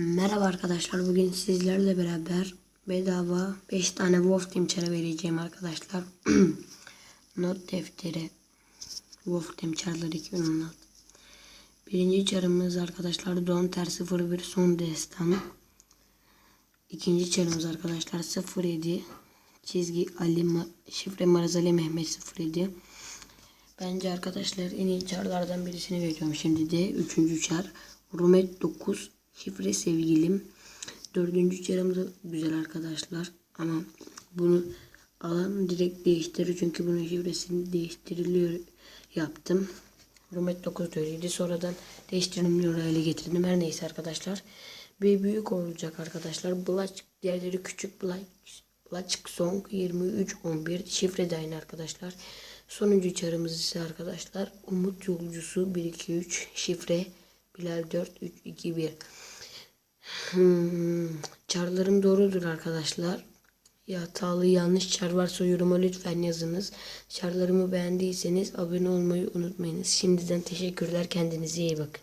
Merhaba arkadaşlar. Bugün sizlerle beraber bedava 5 tane Wolf Team çarı vereceğim arkadaşlar. Not defteri. Wolf Team çarları 2016. Birinci çarımız arkadaşlar Don Ter 01 son destan. İkinci çarımız arkadaşlar 07 çizgi Ali Ma- şifre Maraz Ali Mehmet 07. Bence arkadaşlar en iyi çarlardan birisini veriyorum şimdi de. Üçüncü çar. Rumet 9. Şifre sevgilim. Dördüncü çarım da güzel arkadaşlar. Ama bunu alan direkt değiştirir. Çünkü bunun şifresini değiştiriliyor yaptım. Rumet 9 da öyleydi. Sonradan değiştirilmiyor hale getirdim. Her neyse arkadaşlar. Bir büyük olacak arkadaşlar. Bulaç diğerleri küçük Bulaç Laçık Song 23 11 şifre de aynı arkadaşlar. Sonuncu çarımız ise arkadaşlar Umut Yolcusu 1 2 3 şifre Bilal 4 3 2 1. Hmm, çarlarım doğrudur arkadaşlar. Ya hatalı yanlış çar varsa yoruma lütfen yazınız. Çarlarımı beğendiyseniz abone olmayı unutmayınız. Şimdiden teşekkürler. Kendinize iyi bakın.